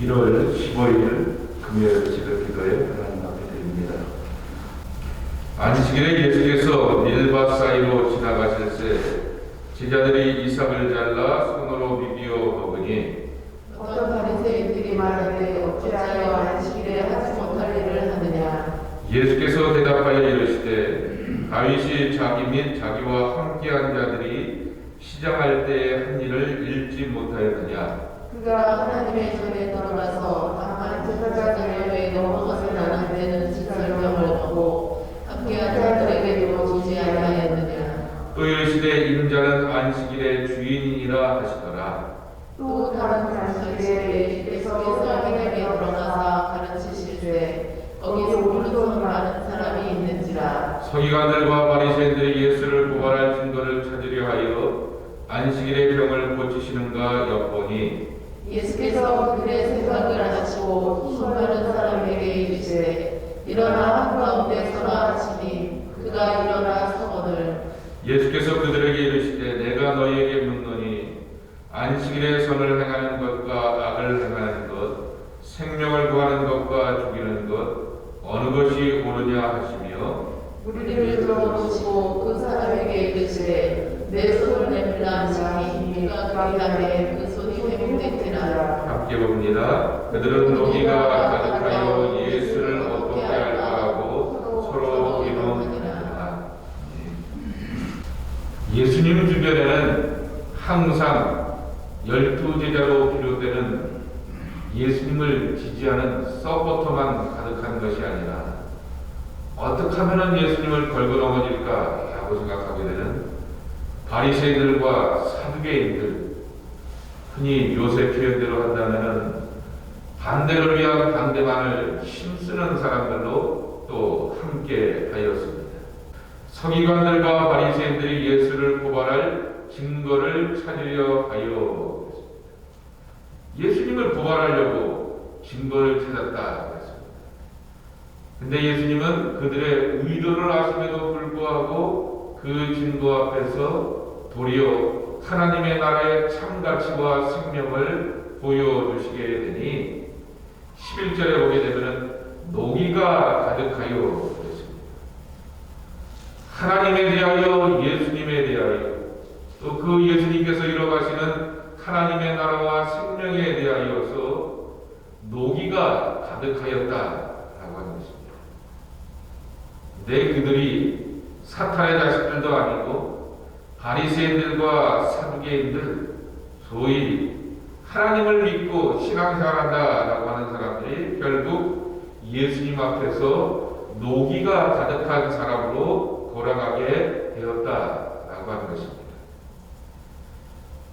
1월 15일 금요일 지금 기도에 하나님 앞에 드립니다. 안식일에 예수께서 밀밭 사이로 지나가실 때 제자들이 이삭을 잘라 손으로 비비어 먹으니 어떤 바리새인들이 말하되 어찌하여 안식일에 하지 못할 일을 하느냐 예수께서 대답하여 이르시되 다윗이 자기 및 자기와 함께한 자들이 시장할 때의 한 일을 읽지 못하였느냐 그가 하나님의 전에 들어가서 다만 제사장의 외에 넘어서는 않은 데는 지설명을 얻고 함께한 자들에게도 지지 아니하였느냐. 또 이르시되 이는 자는 안식일의 주인이라 하시더라. 또 다른 장소에 예수께서 사람에게 들어가사 가르치실때 거기서 오른손 많은 사람이 있는지라 서기관들과 바리새인들이 예수를 고발할 증거를 찾으려 하여 안식일의 병을 고치시는가 엿보니 예수께서 그들의 생각을 아시고 손 많은 사람에게 이르시되 일어나 한가운데 서라 하시니 그가 일어나 서거늘 예수께서 그들에게 이르시되 내가 너희에게 묻노니 안식일에 선을 행하는 것과 악을 행하는 것 생명을 구하는 것과 죽이는 것 어느 것이 옳으냐 하시며 우리를 들어보시고 그 사람에게 이르시되 내 손을 내밀라 하시니 그가 그리하되 그 손이 회복되니라 함께 봅니다. 그들은 노기가 가득하여 예수를 어떻게 할까 하고 서로 의논하니라. 예수님 주변에는 항상 열두 제자로 비롯되는 예수님을 지지하는 서포터만 가득한 것이 아니라 어떻게 하면 예수님을 걸고 넘어질까 라고 생각하게 되는 바리새인들과 사두개인들 흔히 요새 표현대로 한다면 반대를 위한 반대만을 힘쓰는 사람들로 또 함께 하였습니다. 서기관들과 바리새인들이 예수를 고발할 증거를 찾으려 하여 예수님을 고발하려고 증거를 찾았다 그랬습니다. 근데 예수님은 그들의 의도를 아심에도 불구하고 그 증거 앞에서 도리어 하나님의 나라의 참 가치와 생명을 보여주시게 되니 11절에 보게 되면 노기가 가득하여 그랬습니다. 하나님에 대하여 예수님에 대하여 또 그 예수님께서 이뤄가시는 하나님의 나라와 생명에 대하여서 노기가 가득하였다라고 하는 것입니다. 내 그들이 사탄의 자식들도 아니고 바리새인들과 사두개인들 소위 하나님을 믿고 신앙생활한다라고 하는 사람 들이 결국 예수님 앞에서 노기가 가득한 사람으로 돌아가게 되었다라고 하는 것입니다.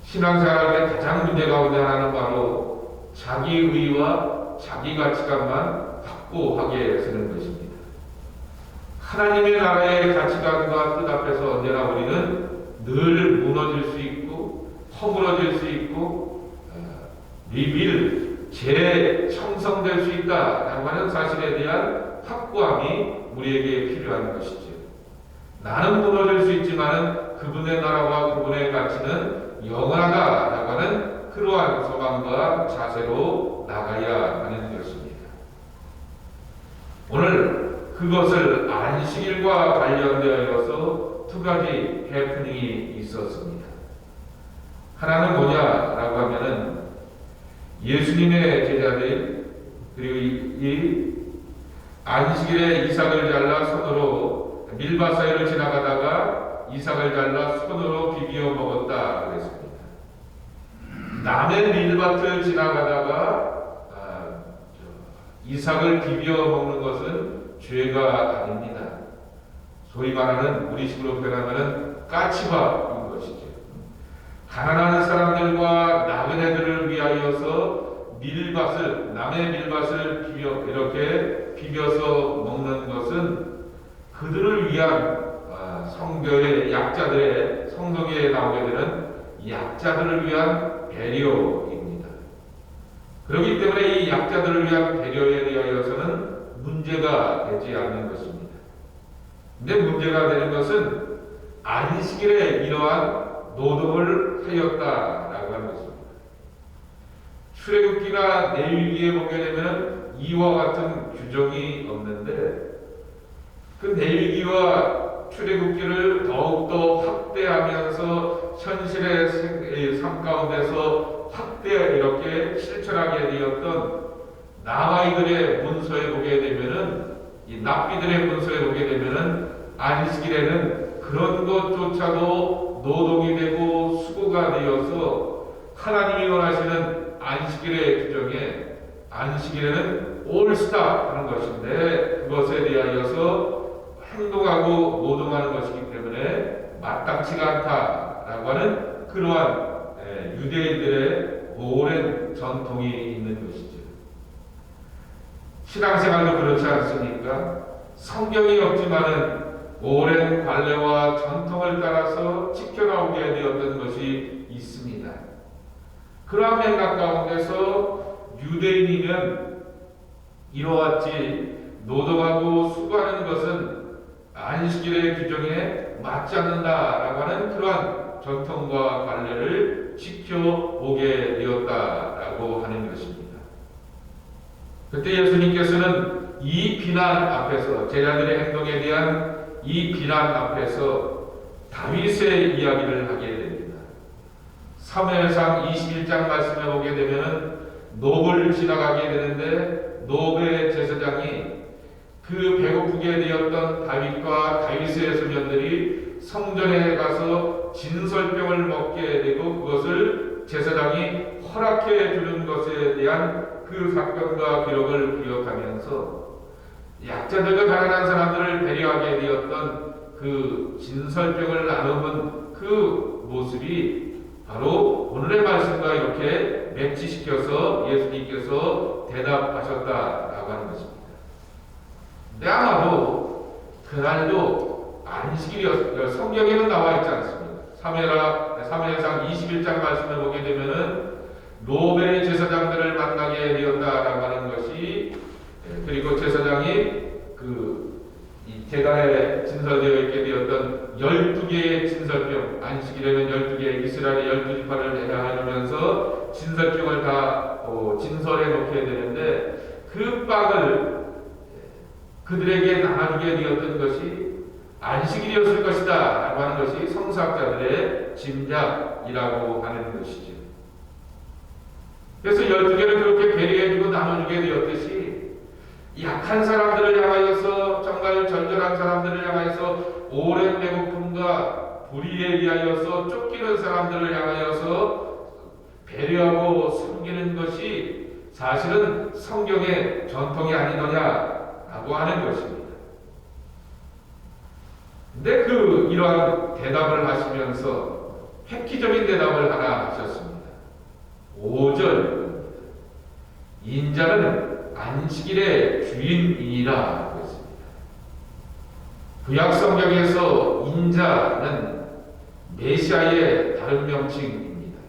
신앙생활의 가장 문제 가운데 하나는 바로 자기 의와 자기 가치관만 확고하게 쓰는 것입니다. 하나님의 나라의 가치관과 뜻 앞에서 언제나 우리는 늘 무너질 수 있고 허물어질 수 있고 어, 리빌 재청성될 수 있다라고 하는 사실에 대한 확고함이 우리에게 필요한 것이죠. 나는 무너질 수 있지만 그분의 나라와 그분의 가치는 영원하다라고 하는 그러한 소망과 자세로 나가야 하는 것입니다. 오늘 그것을 안식일과 관련되어서 두 가지 해프닝이 있었습니다. 하나는 뭐냐라고 하면은 예수님의 제자들 그리고 이, 이 안식일에 이삭을 잘라 손으로 밀밭 사이를 지나가다가 이삭을 잘라 손으로 비비어 먹었다 그랬습니다. 남의 밀밭을 지나가다가 아, 저, 이삭을 비비어 먹는 것은 죄가 아닙니다. 소위 말하는 우리식으로 표현하면 것이죠. 가난한 사람들과 나그네들을 위하여서 밀밭을 남의 밀밭을 비벼 이렇게 비벼서 먹는 것은 그들을 위한 아, 성교의 약자들의 성경에 나오게 되는 약자들을 위한 배려입니다. 그렇기 때문에 이 약자들을 위한 배려에 대하여서는 문제가 되지 않는 것입니다. 근데 문제가 되는 것은 안식일에 이러한 노동을 하였다라고 하는 것입니다. 출애굽기나 내위기에 보게 되면 이와 같은 규정이 없는데 그 내위기와 출애굽기를 더욱더 확대하면서 현실의 삶 가운데서 확대 이렇게 실천하게 되었던 나아이들의 문서에 보게 되면은 이 납비들의 문서에 보게 되면은 안식일에는 그런 것조차도 노동이 되고 수고가 되어서 하나님이 원하시는 안식일의 규정에 안식일에는 올스타 하는 것인데 그것에 대하여서 행동하고 노동하는 것이기 때문에 마땅치가 않다라고 하는 그러한 예, 유대인들의 오랜 전통이 있는 것이죠. 신앙생활도 그렇지 않습니까? 성경이 없지만은 오랜 관례와 전통을 따라서 지켜나오게 되었던 것이 있습니다. 그러한 맥락 가운데서 유대인이면 이러왔지 노동하고 수고하는 것은 안식일의 규정에 맞지 않는다라고 하는 그러한 전통과 관례를 지켜오게 되었다라고 하는 것입니다. 그때 예수님께서는 이 비난 앞에서 제자들의 행동에 대한 이 비난 앞에서 다윗의 이야기를 하게 됩니다. 사무엘상 21장 말씀에 보게 되면은 노을 지나가게 되는데 노베의 제사장이 그 배고프게 되었던 다윗과 다윗의 소년들이 성전에 가서 진설병을 먹게 되고 그것을 제사장이 허락해 주는 것에 대한 그 사건과 기록을 기억하면서 약자들과 가난한 사람들을 배려하게 되었던 그 진설병을 나누는 그 모습이 바로 오늘의 말씀과 이렇게 매치시켜서 예수님께서 대답하셨다라고 하는 것입니다. 근데 아마도 그날도 안식일이었 성경에는 나와 있지 않습니다. 사무엘하 사무엘상 21장 말씀을 보게 되면은 로벨의 제사장들을 만나게 되었다라고 하는 것이 예, 그리고 제사장이 그이 제단에 진설되어 있게 되었던 12개의 진설병 안식일에는 12개 이스라엘의 12지파를 대항하면서 진설병을 다 어, 진설해 놓게 되는데 그 빵을 그들에게 나눠주게 되었던 것이 안식일이었을 것이다 라고 하는 것이 성사학자들의 짐작이라고 하는 것이죠. 그래서 12개를 그렇게 배려해주고 나눠주게 되었듯이 약한 사람들을 향하여서 정말 절절한 사람들을 향하여서 오랜 배고픔과 불의에 의하여서 쫓기는 사람들을 향하여서 배려하고 섬기는 것이 사실은 성경의 전통이 아니더냐라고 하는 것입니다. 근데 그 이러한 대답을 하시면서 획기적인 대답을 하나 하셨습니다. 5절 인자는 안식일의 주인이라 그랬습니다. 구약 성경에서 인자는 메시아의 다른 명칭입니다.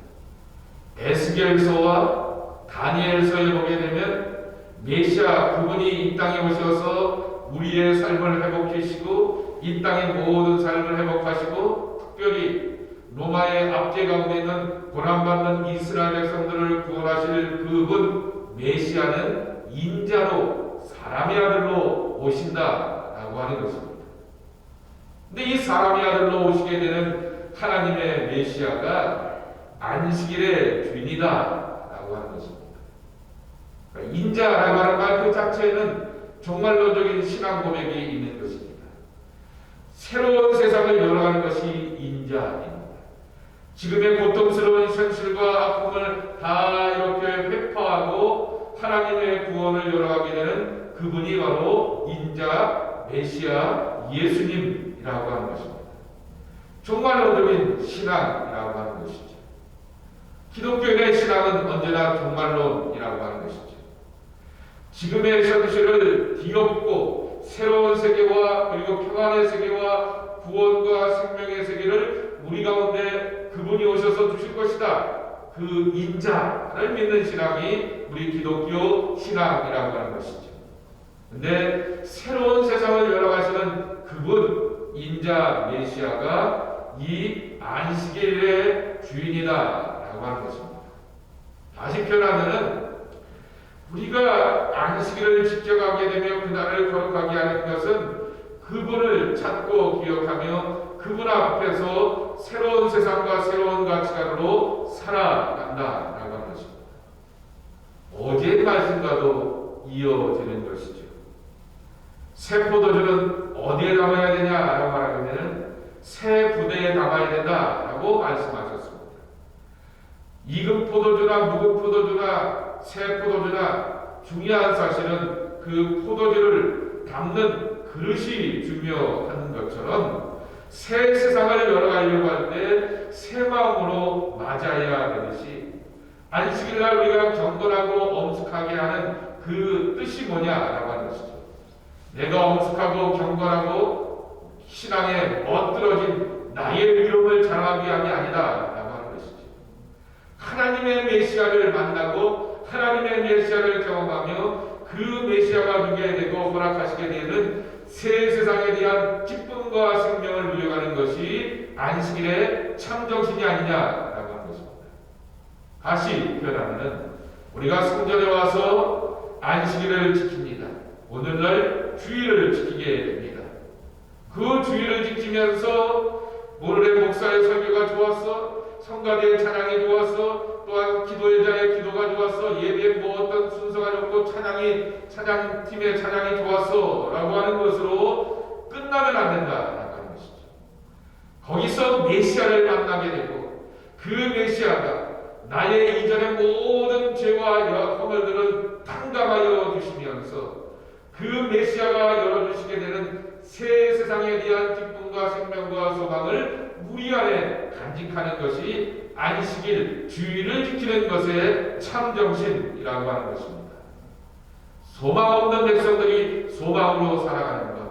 에스겔서와 다니엘서에 보게 되면 메시아 그분이 이 땅에 오셔서 우리의 삶을 회복하시고 이 땅의 모든 삶을 회복하시고 특별히 로마의 압제 가운데 있는 고난받는 이스라엘 백성들을 구원하실 그분 메시아는 인자로 사람의 아들로 오신다라고 하는 것입니다. 근데 이 사람의 아들로 오시게 되는 하나님의 메시아가 안식일의 주인이다라고 하는 것입니다. 그러니까 인자라고 하는 말 그 자체는 종말론적인 신앙 고백이 있는 것입니다. 새로운 세상을 열어가는 것이 인자입니다. 지금의 고통스러운 현실과 아픔을 다 이렇게 회파하고 하나님의 구원을 열어가게 되는 그분이 바로 인자 메시아 예수님이라고 하는 것입니다. 종말론적인 신앙이라고 하는 것이죠. 기독교의 신앙은 언제나 종말론이라고 하는 것이죠. 지금의 현실을 뒤엎고 새로운 세계와 그리고 평안의 세계와 구원과 생명의 세계를 우리 가운데 그분이 오셔서 주실 것이다. 그 인자를 믿는 신앙이 우리 기독교 신앙이라고 하는 것이죠. 근데 새로운 세상을 열어가시는 그분 인자 메시아가 이 안식일의 주인이다라고 하는 것입니다. 다시 표현하면은 우리가 안식일을 지켜가게 되며 그날을 거룩하게 하는 것은 그분을 찾고 기억하며 그분 앞에서 새로운 세상과 새로운 가치관으로 살아간다라고 하는 것입니다. 어제의 말씀과도 이어지는 것이죠. 새 포도주는 어디에 담아야 되냐라고 말하면 새 부대에 담아야 된다라고 말씀하셨습니다. 익은 포도주나 묵은 포도주나 새 포도주나 중요한 사실은 그 포도주를 담는 그릇이 중요한 것처럼 새 세상을 열어가려고 할 때 새 마음으로 맞아야 되듯이 안식일 날 우리가 경건하고 엄숙하게 하는 그 뜻이 뭐냐라고 하는 것이죠. 내가 엄숙하고 경건하고 신앙에 멋들어진 나의 위력을 자랑하기 위함이 아니다 라고 하는 것이죠. 하나님의 메시아를 만나고 하나님의 메시아를 경험하며 그 메시아가 누게 되고 허락하시게 되는 새 세상에 대한 기쁨과 생명을 누려가는 것이 안식일의 참정신이 아니냐라고 하는 것입니다. 다시 표현하면 우리가 성전에 와서 안식일을 지킵니다. 오늘날 주일을 지키게 됩니다. 그 주일을 지키면서 오늘의 목사의 설교가 좋았어, 성가대의 찬양이 좋았어, 또한 기도의자의 기도가 좋았어, 예배의 뭐 어떤 순서가 좋고 찬양이 찬양팀의 찬양이 좋았어라고 하는 것으로 끝나면 안 된다라고 하는 것이죠. 거기서 메시아를 만나게 되고 그 메시아가 나의 이전의 모든 죄와 허물들을 탕감하여 주시면서 그 메시아가 열어주시게 되는 새 세상에 대한 기쁨과 생명과 소망을 우리 안에 간직하는 것이 안식일 주일을 지키는 것의 참정신이라고 하는 것입니다. 소망 없는 백성들이 소망으로 살아가는 것,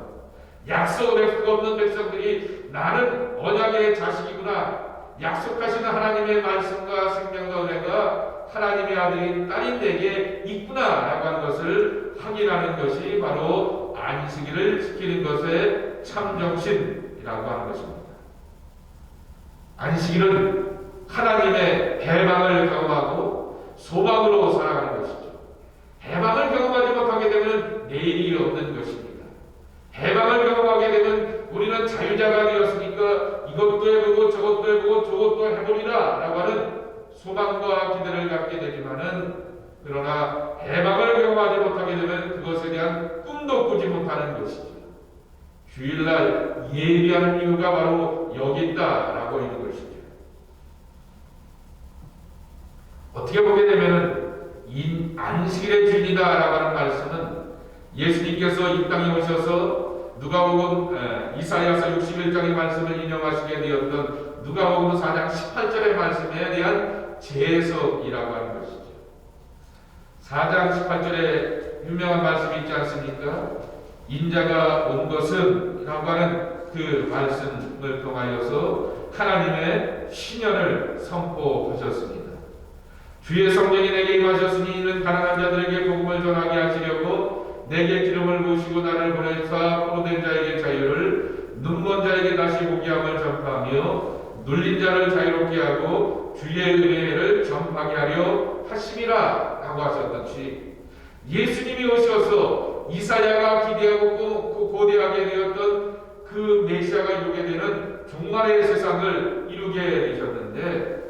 약속 약속 없는 백성들이 나는 언약의 자식이구나. 약속하시는 하나님의 말씀과 생명과 은혜가 하나님의 아들인 딸인 내게 있구나라고 하는 것을 확인하는 것이 바로 안식일을 지키는 것의 참정신이라고 하는 것입니다. 안식일은 하나님의 해방을 경험하고 소망으로 살아가는 것이죠. 해방을 경험하지 못하게 되면 내일이 없는 것입니다. 해방을 경험하게 되면 우리는 자유자가 되었으니까 이것도 해보고 저것도 해보고 저것도 해보리라 라고 하는 소망과 기대를 갖게 되지만은 그러나 해방을 경험하지 못하게 되면 그것에 대한 꿈도 꾸지 못하는 것이죠. 주일날 예비하는 이유가 바로 여기 있다라고 있는 것이죠. 어떻게 보게 되면은 인 안식일의 주인이다라고 하는 말씀은 예수님께서 이 땅에 오셔서 누가복음 에, 이사야서 61장의 말씀을 인용하시게 되었던 누가복음 4장 18절의 말씀에 대한 재해석이라고 하는 것이죠. 4장 18절에 유명한 말씀이 있지 않습니까? 인자가 온 것은 라고 하는 그 말씀을 통하여서 하나님의 신년을 선포하셨습니다. 주의 성령이 내게 임하셨으니 이는 가난한 자들에게 복음을 전하게 하시려고 내게 기름을 부으시고 나를 보내사 포로된 자에게 자유를 눈먼 자에게 다시 보게 함을 전파하며 눌린 자를 자유롭게 하고 주의 은혜를 전파하게 하려 하심이라 라고 하셨듯이 예수님이 오셔서 이사야가 기대하고 고- 고대하게 되었던 그 메시아가 이루게 되는 종말의 세상을 이루게 되셨는데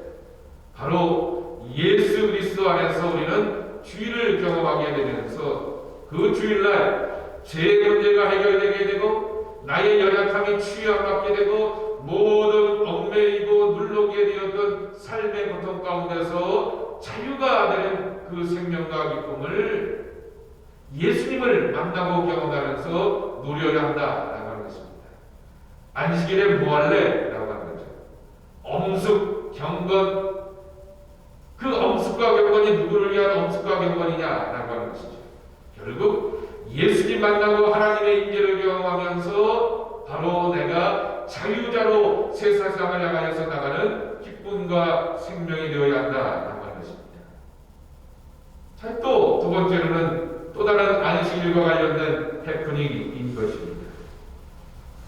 바로 예수 그리스도 안에서 우리는 주일을 경험하게 되면서 그 주일날 제 문제가 해결되게 되고 나의 연약함이 치유받게 되고 모든 얽매이고 눌러게 되었던 삶의 고통 가운데서 자유가 되는 그 생명과 기쁨을 예수님을 만나고 경험하면서 누려야 한다라고 하는 것입니다. 안식일에 뭐 할래? 라고 하는 거죠. 엄숙, 경건, 그 엄숙과 경건이 누구를 위한 엄숙과 것이죠. 결국 예수님 만나고 하나님의 인재를 경험하면서 바로 내가 자유자로 새 세상을 향하여서 나가는 기쁨과 생명이 되어야 한다라고 하는 것입니다. 자, 또 두 번째로는 또 다른 안식일과 관련된 해프닝인 것입니다.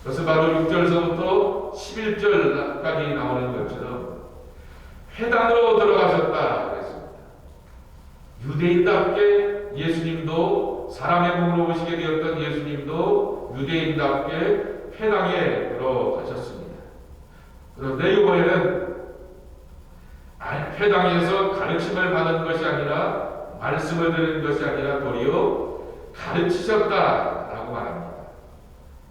그것은 바로 6절서부터 11절까지 나오는 것처럼 회당으로 들어가셨다 그랬습니다. 또 사람의 몸으로 오시게 되었던 예수님도 유대인답게 회당에 들어가셨습니다. 그런데 이번에는 아, 회당에서 가르침을 받은 것이 아니라 말씀을 들은 것이 아니라 도리어 가르치셨다라고 말합니다.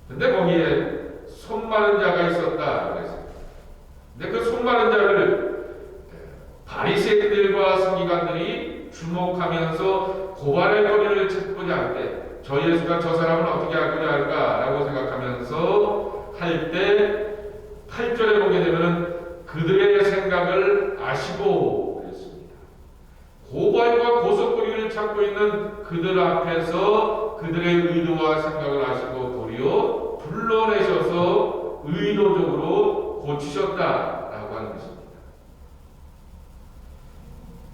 근데 거기에 손 마른 자가 있었다. 근데 그 손 마른 자를 바리새인들과 서기관들이 주목하면서 고발의 거리를 찾고자 할때 저 예수가 저 사람을 어떻게 하고자 할까라고 생각하면서 할 때 8절에 보게 되면 그들의 생각을 아시고 그랬습니다. 고발과 고속거리를 찾고 있는 그들 앞에서 그들의 의도와 생각을 아시고 도리어 불러내셔서 의도적으로 고치셨다라고 하는 것입니다.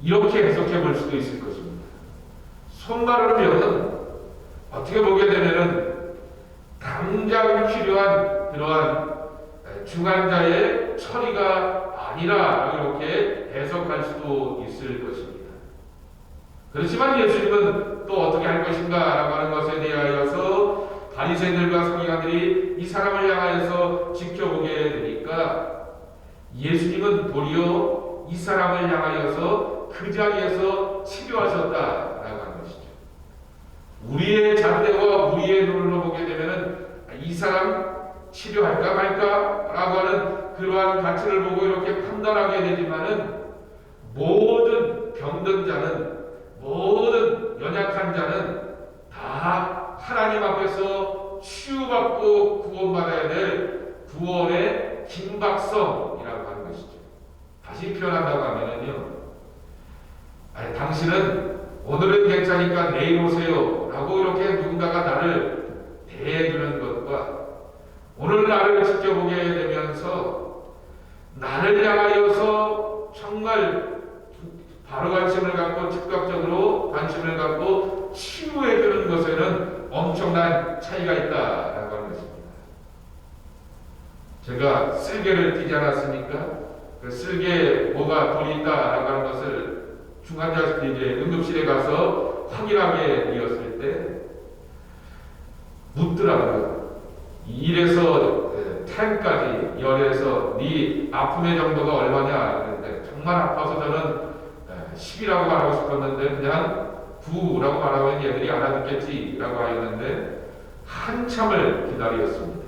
이렇게 해석해 볼 수도 있을 것입니다. 손마른 병은 어떻게 보게 되면은 당장 필요한 그러한 중환자의 처리가 아니라 이렇게 해석할 수도 있을 것입니다. 그렇지만 예수님은 또 어떻게 할 것인가라고 하는 것에 대하여서 바리새인들과 서기관들이 이 사람을 향하여서 지켜보게 되니까 예수님은 도리어 이 사람을 향하여서 그 자리에서 것이죠. 잣대와 우리의 눈으로 보게 되면은 이 사람 치료할까 말까라고 하는 그러한 가치를 보고 이렇게 판단하게 되지만은 모든 병든 자는 모든 연약한 자는 다 하나님 앞에서 치유받고 구원받아야 될 구원의 긴박성이라고 하는 것이죠. 다시 표현한다고 하면은요. 아니, 당신은 오늘은 괜찮으니까 내일 오세요. 라고 이렇게 누군가가 나를 대해주는 것과 오늘 나를 지켜보게 되면서 나를 향하여서 정말 바로 관심을 갖고 즉각적으로 관심을 갖고 치유해 주는 것에는 엄청난 차이가 있다라고 하는 것입니다. 제가 쓸개를 띄지 않았습니까? 그 쓸개 뭐가 돌이 있다라고 하는 것을 중환자 이제 응급실에 가서 확인하게 되었을 때 묻더라고요. 1에서 10까지 열에서 네 아픔의 정도가 얼마냐 그랬는데 정말 아파서 저는 10이라고 말하고 싶었는데 그냥 9라고 말하면 얘들이 알아듣겠지라고 하였는데 한참을 기다렸습니다.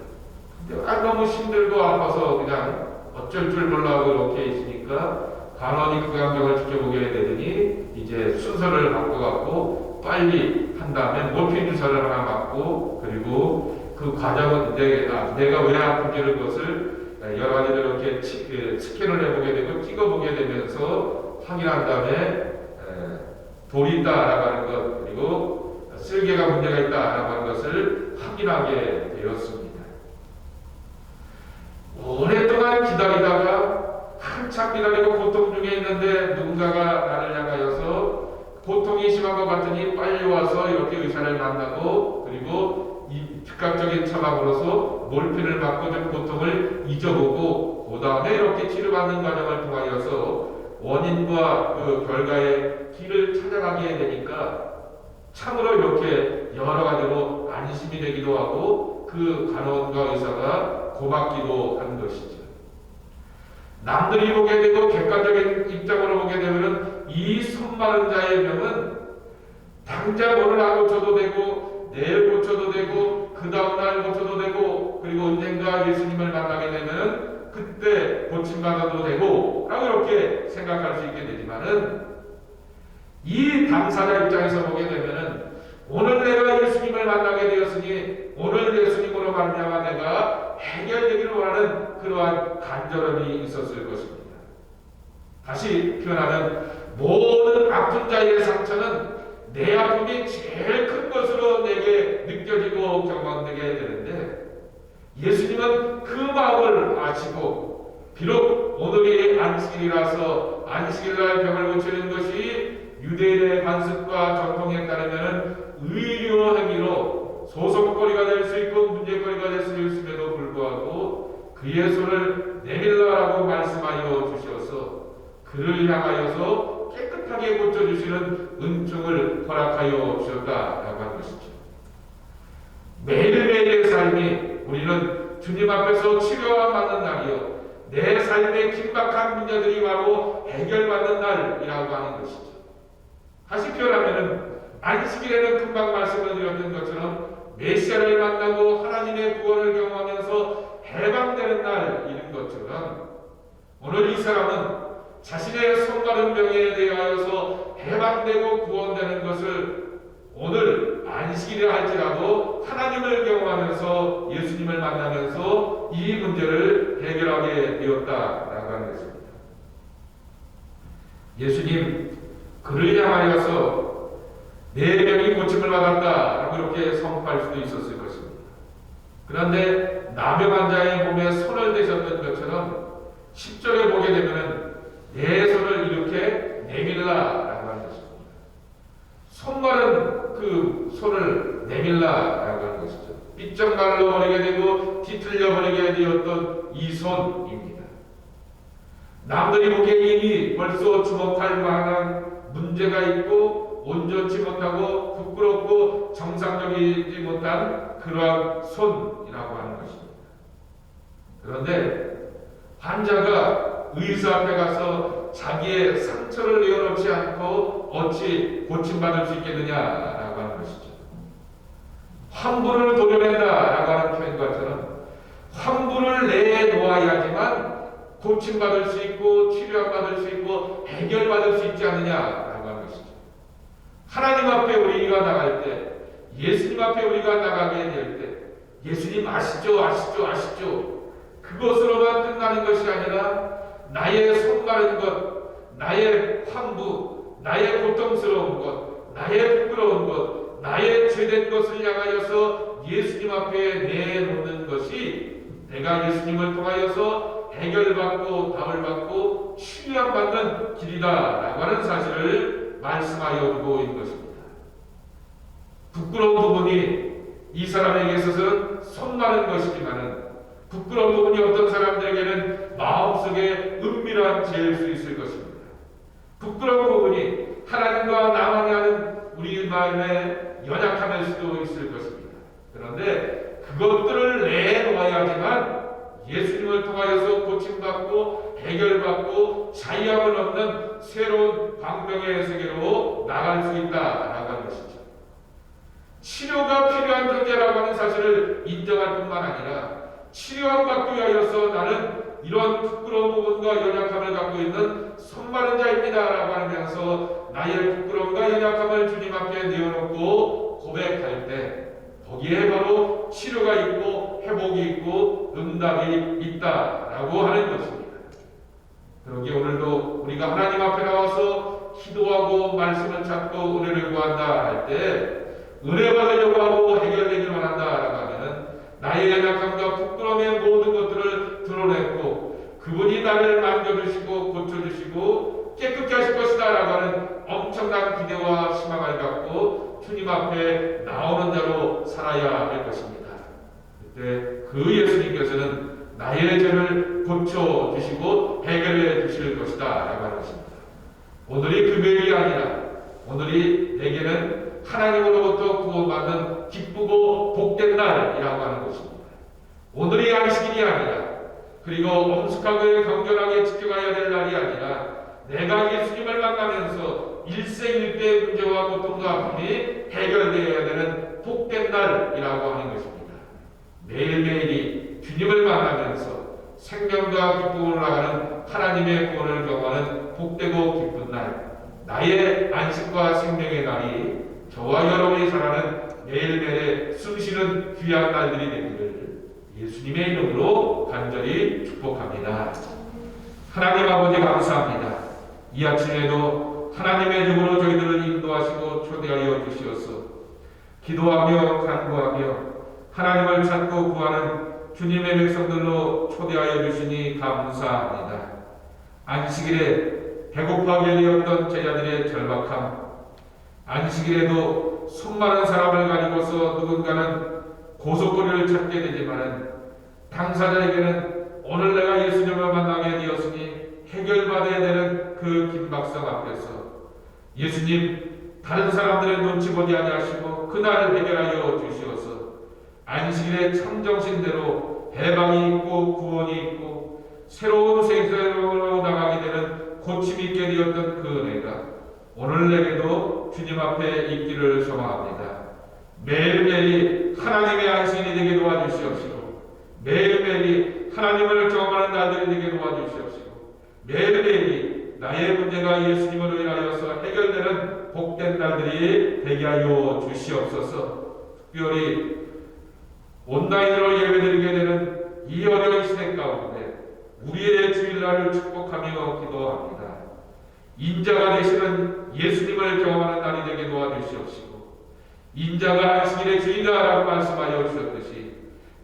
근데 아, 너무 힘들고 아파서 그냥 어쩔 줄 몰라고 이렇게 있으니까 간원이 그 광경을 지켜보게 되더니 이제 순서를 바꿔갖고 빨리 한 다음에 몰핀 주사를 하나 맞고 그리고 그 과정은 내가, 내가 왜 아픈지를 것을 여러 가지로 이렇게 치, 그 스캔을 해보게 되고 찍어보게 되면서 확인한 다음에 에, 돌이 있다라고 하는 것 그리고 쓸개가 문제가 있다라고 하는 것을 확인하게 되었습니다. 오랫동안 기다리다가 한참 기다리고 고통 중에 있는데 누군가가 나를 향하여서 고통이 심한 것 같으니 빨리 와서 이렇게 의사를 만나고 그리고 이 즉각적인 처방으로서 몰핀을 맞고 좀 고통을 잊어보고 그 다음에 이렇게 치료받는 과정을 통하여서 원인과 그 결과의 길을 찾아가게 되니까 참으로 이렇게 여러 가지로 안심이 되기도 하고 그 간호원과 의사가 고맙기도 한 것이죠. 남들이 보게 되고 객관적인 입장으로 보게 되면은 이 손마른 자의 병은 당장 오늘 안 고쳐도 되고 내일 고쳐도 되고 그 다음날 고쳐도 되고 그리고 언젠가 예수님을 만나게 되면 그때 고침받아도 되고 라고 이렇게 생각할 수 있게 되지만은 이 당사자 입장에서 보게 되면은 오늘 내가 예수님을 만나게 되었으니 오늘 예수님으로 말미암아 내가 해결되기를 원하는 그러한 간절함이 있었을 것입니다. 다시 표현하면 모든 아픈 자의 상처는 내 아픔이 제일 큰 것으로 내게 느껴지고 경험되게 되는데 예수님은 그 마음을 아시고 비록 오늘이 안식일이라서 안식일날 병을 고치는 것이 유대인의 관습과 전통에 따르면 의료 행위로 소송거리가 될 수 있고 문제거리가 될 수 있음에도 불구하고 그의 손을 내밀라라고 말씀하여 주셔서 그를 향하여서 깨끗하게 고쳐주시는 은총을 허락하여 주셨다라고 하는 것이죠. 매일매일의 삶이 우리는 주님 앞에서 치료와 받는 날이요. 내 삶의 긴박한 문제들이 바로 해결받는 날이라고 하는 것이죠. 다시 표현하면 안식일에는 금방 말씀을 드렸던 것처럼 메시아를 만나고 하나님의 구원을 경험하면서 해방되는 날인 것처럼 오늘 이 사람은 자신의 손마른 병에 대하여서 해방되고 구원되는 것을 오늘 안식일이라 할지라도 하나님을 경험하면서 예수님을 만나면서 이 문제를 해결하게 되었다라고 하는 것입니다. 예수님 그를 향하여서 내 병이 고침을 받았다라고 이렇게 선포할 수도 있었을 것입니다. 그런데 나병 환자의 몸에 손을 대셨던 것처럼 10절에 보게 되면 내 손을 이렇게 내밀라라고 하는 것입니다. 손말은 그 손을 내밀라라고 하는 것이죠. 삐쩍 말라버리게 되고 뒤틀려 버리게 되었던 이 손입니다. 남들이 보기에 이미 벌써 주목할 만한 문제가 있고 온전치 못하고 부끄럽고 정상적이지 못한 그러한 손이라고 하는 것입니다. 그런데 환자가 의사 앞에 가서 자기의 상처를 내어놓지 않고 어찌 고침받을 수 있겠느냐라고 하는 것이죠. 환부를 도려낸다라고 하는 표현과처럼 환부를 내놓아야지만 고침받을 수 있고 치료받을 수 있고 해결받을 수 있지 것이죠. 하나님 앞에 우리가 나갈 때 예수님 앞에 우리가 나가게 될 때 예수님 아시죠? 아시죠? 아시죠? 그것으로만 끝나는 것이 아니라 나의 손가른 것, 나의 환부, 나의 고통스러운 것, 나의 부끄러운 것, 나의 죄된 것을 향하여서 예수님 앞에 내놓는 것이 내가 예수님을 통하여서 해결받고 답을 받고 치유받는 길이다라고 하는 사실을 말씀하여 주고 있는 것입니다. 부끄러운 부분이 이 사람에게 있어서는 손 많은 것이지만은 부끄러운 부분이 어떤 사람들에게는 마음속에 은밀한 죄일 수 있을 것입니다. 부끄러운 부분이 하나님과 나만이 하는 우리 마음의 연약함일 수도 있을 것입니다. 그런데 그것들을 내놓아야지만 예수님을 통하여서 고침받고 해결받고 자유함을 얻는 새로운 광명의 세계로 나갈 수 있다라고 하는 것이죠. 치료가 필요한 존재라고 하는 사실을 인정할 뿐만 아니라 치료받기 위하여서 나는 이런 부끄러운 부분과 연약함을 갖고 있는 손마른 자입니다라고 하면서 나의 부끄러움과 연약함을 주님 앞에 내어놓고 고백할 때 거기에 바로 치료가 있고 회복이 있고 응답이 있다라고 하는 것입니다. 그러기에 오늘도 우리가 하나님 앞에 나와서 기도하고 말씀을 찾고 은혜를 구한다 할 때 은혜 받으려고 하고 해결되기를 원한다라고 하면은 나의 연약함과 부끄러움의 모든 것들을 드러냈고 그분이 나를 만져주시고 고쳐주시고 깨끗게 하실 것이다라고 하는 엄청난 기대와 희망을 갖고 주님 앞에 나오는 자로 살아야 할 것입니다. 그때 그 예수님께서는 나의 죄를 고쳐주시고 해결해 주실 것이다 라고 하는 것입니다. 오늘이 금요일이 아니라 오늘이 내게는 하나님으로부터 구원받는 기쁘고 복된 날이라고 하는 것입니다. 오늘이 안식일이 아니라 그리고 엄숙하고 경건하게 지켜가야 될 날이 아니라 내가 예수님을 만나면서 일생일대 문제와 고통과 아픔이 해결되어야 되는 복된 날이라고 하는 것입니다. 매일매일이 주님을 만나면서 생명과 기쁨을 나가는 하나님의 구원을 경험하는 복되고 기쁜 날, 나의 안식과 생명의 날이 저와 여러분이 살아가는 매일매일의 숨쉬는 귀한 날들이 되기를 예수님의 이름으로 간절히 축복합니다. 하나님 아버지 감사합니다. 이 아침에도 하나님의 이름으로 저희들을 인도하시고 초대하여 주시옵소. 기도하며 간구하며 하나님을 찾고 구하는 주님의 백성들로 초대하여 주시니 감사합니다. 안식일에 배고파하게 되었던 제자들의 절박함, 안식일에도 손 많은 사람을 가지고서 누군가는 고속거리를 찾게 되지만은 당사자에게는 오늘 내가 예수님을 만나게 되었으니 해결받아야 되는 그 긴박성 앞에서 예수님 다른 사람들의 눈치 보지 아니하시고 그날을 해결하여 주시어서 안식일의 참정신대로 해방이 있고 구원이 있고 새로운 생사로 나가게 되는 고침이 있게 되었던 그 은혜가 오늘 내게도 주님 앞에 있기를 소망합니다. 매일매일이 하나님의 안식일이 되게 도와주시옵시고 매일매일이 하나님을 경험하는 날들이 되게 도와주시옵시고 매일매일이 나의 문제가 예수님으로 인하여서 해결되는 복된 날들이 되게 하여 주시옵소서 특별히 온라인으로 예배드리게 되는 이 어려운 시대 가운데 우리의 주일날을 축복하며 기도합니다. 인자가 되시는 예수님을 경험하는 날이 되게 도와주시옵시고 인자가 안식일의 주인이다라고 말씀하여 주셨듯이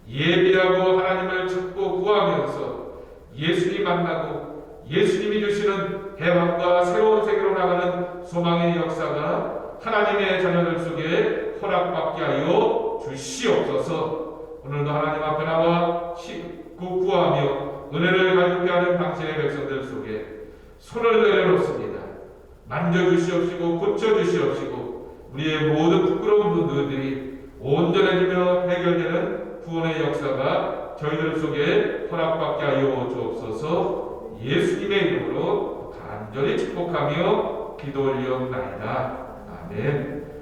예비하고 하나님을 찾고 구하면서 예수님 만나고 예수님이 주시는 해방과 새로운 세계로 나가는 소망의 역사가 하나님의 자녀들 속에 허락받게 하여 주시옵소서 오늘도 하나님 앞에 나와 씻고 구하며 은혜를 가득게 하는 당신의 백성들 속에 손을 내려놓습니다. 만져주시옵시고 고쳐주시옵시고 우리의 모든 부끄러운 분들이 온전해지며 해결되는 구원의 역사가 저희들 속에 허락받게 하여 주옵소서 예수님의 이름으로 간절히 축복하며 기도 올리옵나이다. 아멘.